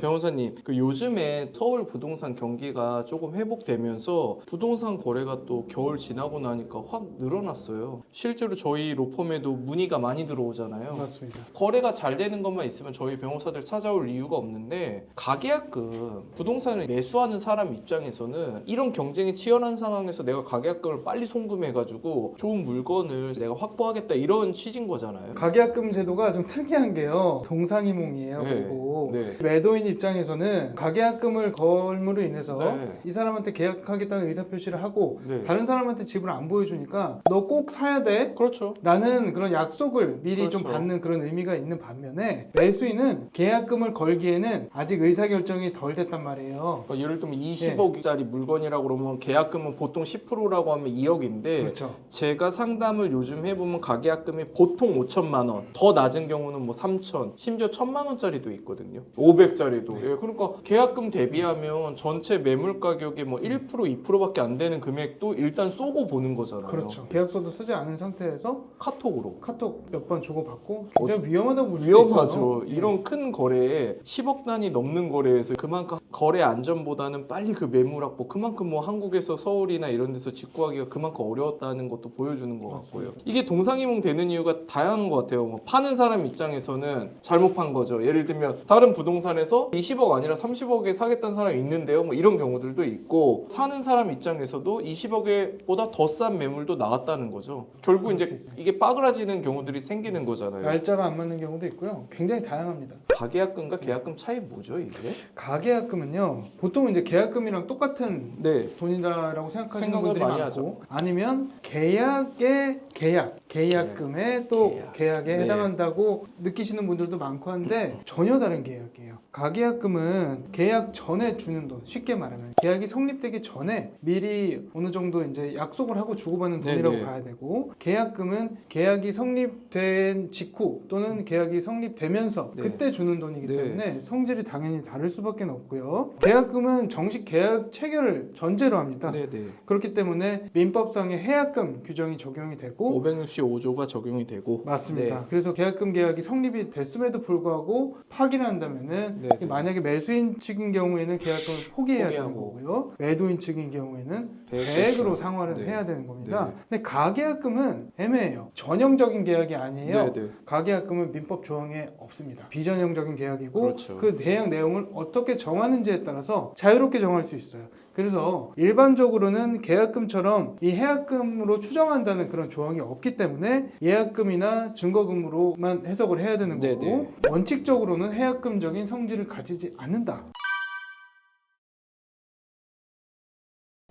변호사님, 그 요즘에 서울 부동산 경기가 조금 회복되면서 부동산 거래가 또 겨울 지나고 나니까 확 늘어났어요. 실제로 저희 로펌에도 문의가 많이 들어오잖아요. 맞습니다. 거래가 잘 되는 것만 있으면 저희 변호사들 찾아올 이유가 없는데 가계약금 부동산을 매수하는 사람 입장에서는 이런 경쟁이 치열한 상황에서 내가 가계약금을 빨리 송금해가지고 좋은 물건을 내가 확보하겠다 이런 취지인 거잖아요. 가계약금 제도가 좀 특이한 게요. 동상이몽이에요. 네. 그리고 네. 매도인 입장에서는 가계약금을 걸므로 인해서 네. 이 사람한테 계약하겠다는 의사표시를 하고 네. 다른 사람한테 집을 안 보여주니까 너 꼭 사야 돼. 그렇죠. 라는 그런 약속을 미리 좀 그렇죠. 받는 그런 의미가 있는 반면에 매수인은 계약금을 걸기에는 아직 의사결정이 덜 됐단 말이에요. 그러니까 예를 들면 20억짜리 물건이라고 그러면 계약금은 보통 10%라고 하면 2억인데 그렇죠. 제가 상담을 요즘 해보면 가계약금이 보통 5천만 원, 더 낮은 경우는 뭐 3천, 심지어 1천만 원짜리도 있거든요. 500짜리 도. 예, 그러니까 계약금 대비하면 전체 매물 가격의 뭐 1%, 2%밖에 안 되는 금액도 일단 쏘고 보는 거잖아요. 그렇죠. 계약서도 쓰지 않은 상태에서 카톡으로. 카톡 몇 번 주고받고 굉장히 위험하다고 볼 수도 위험하죠. 있어요. 예. 이런 큰 거래에 10억 단위 넘는 거래에서 그만큼 거래 안전보다는 빨리 그 매물 확보, 그만큼 뭐 한국에서 서울이나 이런 데서 직구하기가 그만큼 어려웠다는 것도 보여주는 것 같고요. 이게 동상이몽 되는 이유가 다양한 것 같아요. 뭐 파는 사람 입장에서는 잘못 판 거죠. 예를 들면 다른 부동산에서 20억 아니라 30억에 사겠다는 사람이 있는데요. 뭐 이런 경우들도 있고 사는 사람 입장에서도 20억에 보다 더 싼 매물도 나왔다는 거죠. 결국 이제. 이게 빠그라지는 경우들이 생기는 거잖아요. 날짜가 안 맞는 경우도 있고요. 굉장히 다양합니다. 가계약금과 계약금 차이 뭐죠 이게? 가계약금은 요. 보통 이제 계약금이랑 똑같은 네. 돈이다라고 생각하시는 생각을 분들이 많이 많고 아니면 계약의 계약, 계약금에 또 계약. 계약 에 네. 해당한다고 느끼시는 분들도 많고 한데 전혀 다른 계약이에요. 가계약금은 계약 전에 주는 돈, 쉽게 말하면 계약이 성립되기 전에 미리 어느 정도 이제 약속을 하고 주고받는 네, 돈이라고 네. 봐야 되고 계약금은 계약이 성립된 직후 또는 계약이 성립되면서 네. 그때 주는 돈이기 네. 때문에 성질이 당연히 다를 수밖에 없고요. 계약금은 정식 계약 체결을 전제로 합니다. 네네. 그렇기 때문에 민법상의 해약금 규정이 적용이 되고 565조가 적용이 되고 맞습니다. 그래서 계약금 계약이 성립이 됐음에도 불구하고 파기를 한다면은 네. 네. 만약에 매수인 측인 경우에는 계약금을 포기해야 되는. 거고요. 매도인 측인 경우에는 네. 계획으로 상환을 네. 해야 되는 겁니다. 네. 근데 가계약금은 애매해요. 전형적인 계약이 아니에요. 네네. 가계약금은 민법 조항에 없습니다. 비전형적인 계약이고 그렇죠. 그 대항 내용을 어떻게 정하는 지에 따라서 자유롭게 정할 수 있어요. 그래서 일반적으로는 계약금처럼 이 해약금으로 추정한다는 그런 조항이 없기 때문에 예약금이나 증거금으로만 해석을 해야 되는 거고 네네. 원칙적으로는 해약금적인 성질을 가지지 않는다.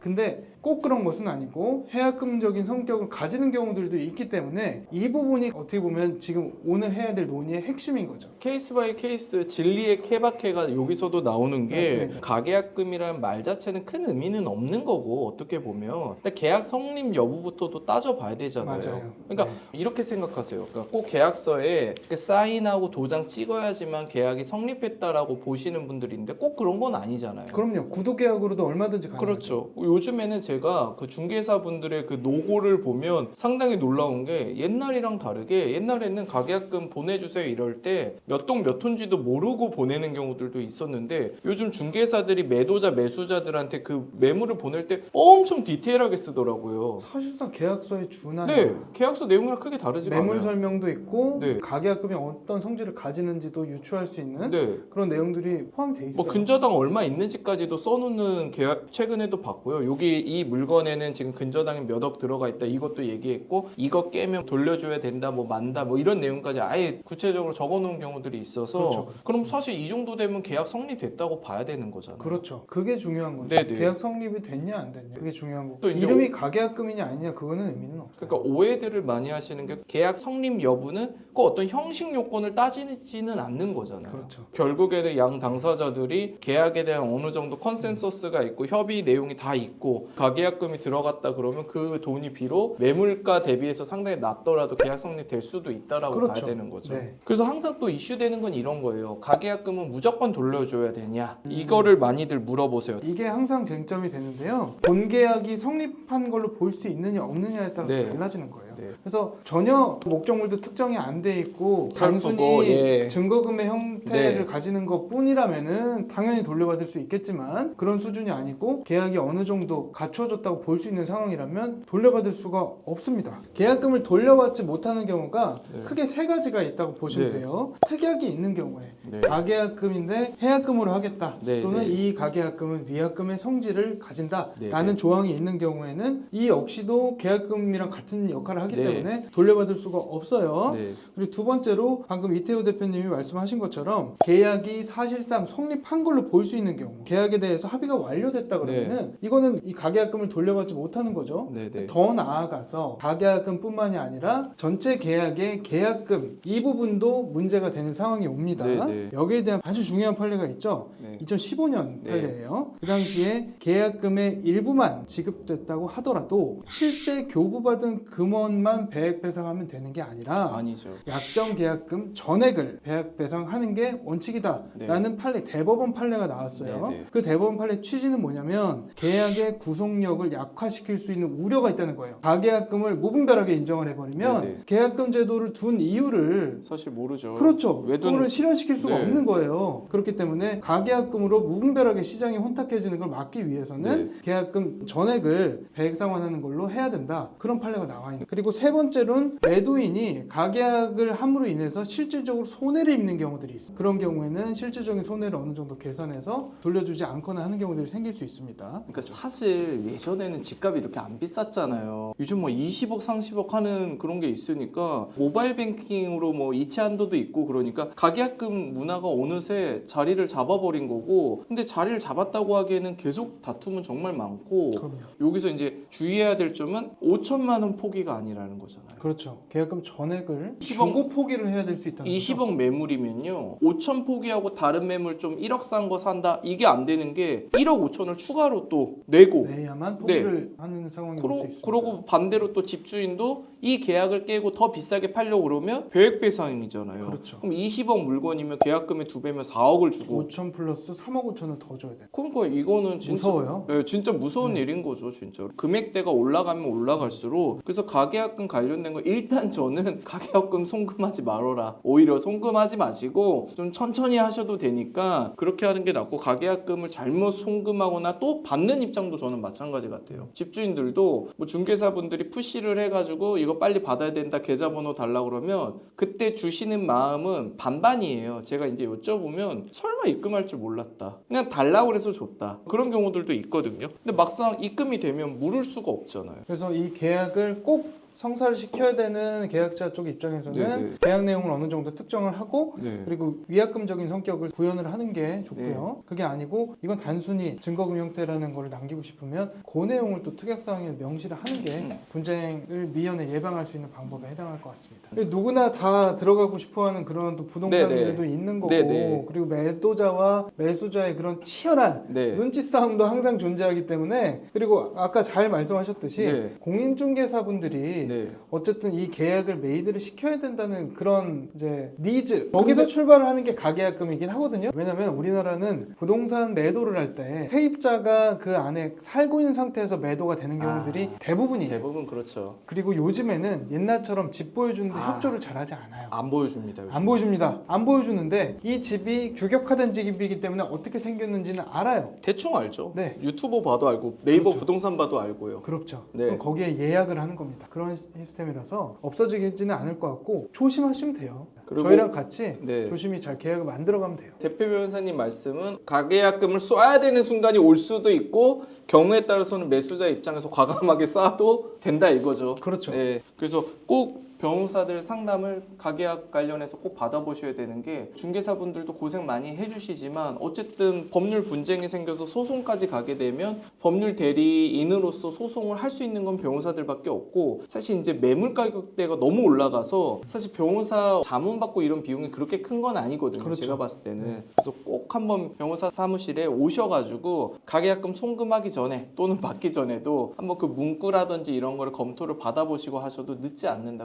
근데 꼭 그런 것은 아니고 해약금적인 성격을 가지는 경우들도 있기 때문에 이 부분이 어떻게 보면 지금 오늘 해야 될 논의의 핵심인 거죠. 케이스 바이 케이스 진리의 케바케가 여기서도 나오는 게. 가계약금이라는 말 자체는 큰 의미는 없는 거고 어떻게 보면 계약 성립 여부부터도 따져봐야 되잖아요. 맞아요. 그러니까 네. 이렇게 생각하세요. 그러니까 꼭 계약서에 사인하고 도장 찍어야지만 계약이 성립했다라고 보시는 분들이 있는데 꼭 그런 건 아니잖아요. 그럼요. 구독 계약으로도 얼마든지 가능하죠. 그렇죠. 요즘에는 제가 그 중개사분들의 그 노고를 보면 상당히 놀라운 게 옛날이랑 다르게 옛날에는 가계약금 보내주세요 이럴 때 몇동몇 톤지도 모르고 보내는 경우들도 있었는데 요즘 중개사들이 매도자 매수자들한테 그 매물을 보낼 때 엄청 디테일하게 쓰더라고요. 사실상 계약서에 준하는 네, 계약서 내용이랑 크게 다르지가 매물 않아요. 설명도 있고 네. 가계약금이 어떤 성질을 가지는지도 유추할 수 있는 네. 그런 내용들이 포함되어 있어요. 뭐 근저당 얼마 있는지까지도 써놓는 계약 최근에도 봤고요. 여기 이 물건에는 지금 근저당이 몇 억 들어가 있다 이것도 얘기했고 이거 깨면 돌려줘야 된다 뭐 만다 뭐 이런 내용까지 아예 구체적으로 적어놓은 경우들이 있어서 그렇죠. 그럼 사실 이 정도 되면 계약 성립됐다고 봐야 되는 거잖아요. 그렇죠. 그게 중요한 거죠. 네네. 계약 성립이 됐냐 안 됐냐. 그게 중요한 거고. 또 이제 이름이 가계약금이냐 아니냐 그거는 의미는 없어요. 그러니까 오해들을 많이 하시는 게 계약 성립 여부는 꼭 어떤 형식 요건을 따지지는 않는 거잖아요. 그렇죠. 결국에는 양 당사자들이 계약에 대한 어느 정도 컨센서스가 있고 협의 내용이 다 있고 가계약금이 들어갔다 그러면 그 돈이 비록 매물가 대비해서 상당히 낮더라도 계약 성립될 수도 있다라고 그렇죠. 봐야 되는 거죠. 네. 그래서 항상 또 이슈되는 건 이런 거예요. 가계약금은 무조건 돌려줘야 되냐? 음. 이거를 많이들 물어보세요. 이게 항상 쟁점이 되는데요. 본계약이 성립한 걸로 볼 수 있느냐 없느냐에 따라서 네. 달라지는 거예요. 네. 그래서 전혀 목적물도 특정이 안 돼 있고 단순히 예. 증거금의 형태를 네. 가지는 것 뿐이라면은 당연히 돌려받을 수 있겠지만 그런 수준이 아니고 계약이 어느 정도 갖춰졌다고 볼 수 있는 상황이라면 돌려받을 수가 없습니다. 계약금을 돌려받지 못하는 경우가 네. 크게 세 가지가 있다고 보시면 네. 돼요. 특약이 있는 경우에 네. 가계약금인데 해약금으로 하겠다 네, 또는 네. 이 가계약금은 위약금의 성질을 가진다라는 네, 네. 조항이 있는 경우에는 이 역시도 계약금이랑 같은 역할을 하기 네. 때문에 돌려받을 수가 없어요. 네. 그리고 두 번째로 방금 이태호 대표님이 말씀하신 것처럼 계약이 사실상 성립한 걸로 볼 수 있는 경우 계약에 대해서 합의가 완료됐다 그러면은 이거는 이 가계약금을 돌려받지 못하는 거죠. 네. 네. 더 나아가서 가계약금뿐만이 아니라 전체 계약의 계약금 이 부분도 문제가 되는 상황이 옵니다. 네, 네. 여기에 대한 아주 중요한 판례가 있죠. 네. 2015년 네. 판례예요. 그 당시에 계약금의 일부만 지급됐다고 하더라도 실제 교부받은 금원만 배액 배상하면 되는 게 아니라 아니죠. 약정 계약금 전액을 배액 배상하는 게 원칙이다라는 판례 대법원 판례가 나왔어요. 네, 네. 그 대법원 판례 취지는 뭐냐면 계약 의 구속력을 약화시킬 수 있는 우려가 있다는 거예요. 가계약금을 무분별하게 인정을 해버리면 네, 네. 계약금 제도를 둔 이유를 사실 모르죠. 그렇죠. 외돈- 그거를 실현시킬 수가 네. 없는 거예요. 그렇기 때문에 가계약금으로 무분별하게 시장이 혼탁해지는 걸 막기 위해서는 네. 계약금 전액을 배액상환하는 걸로 해야 된다. 그런 판례가 나와 있는. 그리고 세 번째로는 매도인이 가계약을 함으로 인해서 실질적으로 손해를 입는 경우들이 있어. 요 그런 경우에는 실질적인 손해를 어느 정도 계산해서 돌려주지 않거나 하는 경우들이 생길 수 있습니다. 그러니까 사실 예전에는 집값이 이렇게 안 비쌌잖아요. 요즘 뭐 20억, 30억 하는 그런 게 있으니까 모바일 뱅킹으로 뭐 이체 한도도 있고 그러니까 가계약금 문화가 어느새 자리를 잡아버린 거고 근데 자리를 잡았다고 하기에는 계속 다툼은 정말 많고 그럼요. 여기서 이제 주의해야 될 점은 5천만 원 포기가 아니라는 거잖아요. 그렇죠. 계약금 전액을 10억 주고 포기를 해야 될 수 있다는 거죠. 20억 매물이면요 5천 포기하고 다른 매물 좀 1억 싼 거 산다 이게 안 되는 게 1억 5천을 추가로 또 내고 내야만 포기를 하는 상황이 올수 그러, 있습니다. 그러고 반대로 또 집주인도 이 계약을 깨고 더 비싸게 팔려고 그러면 배액 배상이잖아요. 그렇죠. 럼 20억 물건이면 계약금의 두 배면 4억을 주고 5천 플러스 3억 5천을 더 줘야 돼. 그러니까 이거는 진짜 무서워요. 네, 진짜 무서운 네. 일인 거죠, 진짜. 금액대가 올라가면 올라갈수록 그래서 가계약금 관련된 거 일단 저는 가계약금 송금하지 말아라. 오히려 송금하지 마시고 좀 천천히 하셔도 되니까 그렇게 하는 게 낫고 가계약금을 잘못 송금하거나 또 받는 입장도 저는 마찬가지 같아요. 집주인들도 뭐 중개사분들이 푸시를 해가지고 이거 빨리 받아야 된다 계좌번호 달라 그러면 그때 주시는 마음은 반반이에요. 제가 이제 여쭤보면 설마 입금할 줄 몰랐다. 그냥 달라고 그래서 줬다. 그런 경우들도 있거든요. 근데 막상 입금이 되면 물을 수가 없잖아요. 그래서 이 계약을 꼭 성사를 시켜야 되는 계약자 쪽 입장에서는 네네. 계약 내용을 어느 정도 특정을 하고 네. 그리고 위약금적인 성격을 구현을 하는 게 좋고요. 그게 아니고 이건 단순히 증거금 형태라는 걸 남기고 싶으면 그 내용을 또 특약사항에 명시를 하는 게 음. 분쟁을 미연에 예방할 수 있는 방법에 해당할 것 같습니다. 누구나 다 들어가고 싶어하는 그런 또 부동산들도 있는 거고 네네. 그리고 매도자와 매수자의 그런 치열한 네. 눈치 싸움도 항상 존재하기 때문에 그리고 아까 잘 말씀하셨듯이 네. 공인중개사분들이 네. 어쨌든 이 계약을 메이드를 시켜야 된다는 그런 이제 니즈 거기서 출발을 하는 게 가계약금이긴 하거든요. 왜냐하면 우리나라는 부동산 매도를 할 때 세입자가 그 안에 살고 있는 상태에서 매도가 되는 경우들이 아, 대부분이에요. 대부분 그렇죠. 그리고 요즘에는 옛날처럼 집 보여주는데 아. 협조를 잘하지 않아요. 안 보여줍니다. 요즘. 안 보여줍니다. 안 보여주는데 이 집이 규격화된 집이기 때문에 어떻게 생겼는지는 알아요. 대충 알죠. 네. 유튜버 봐도 알고 네이버 그렇죠. 부동산 봐도 알고요. 그렇죠. 네. 그럼 거기에 예약을 하는 겁니다. 그런 시스템이라서 없어지지는 않을 것 같고 조심하시면 돼요. 저희랑 같이 네. 조심히 잘 계약을 만들어가면 돼요. 대표 변호사님 말씀은 가계약금을 쏴야 되는 순간이 올 수도 있고 경우에 따라서는 매수자 입장에서 과감하게 쏴도 된다 이거죠. 그렇죠. 네. 그래서 꼭 변호사들 상담을 가계약 관련해서 꼭 받아보셔야 되는 게 중개사분들도 고생 많이 해주시지만 어쨌든 법률 분쟁이 생겨서 소송까지 가게 되면 법률 대리인으로서 소송을 할 수 있는 건 변호사들밖에 없고 사실 이제 매물 가격대가 너무 올라가서 사실 변호사 자문 받고 이런 비용이 그렇게 큰 건 아니거든요. 그렇죠. 제가 봤을 때는 네. 그래서 꼭 한번 변호사 사무실에 오셔가지고 가계약금 송금하기 전에 또는 받기 전에도 한번 그 문구라든지 이런 거를 검토를 받아보시고 하셔도 늦지 않는다.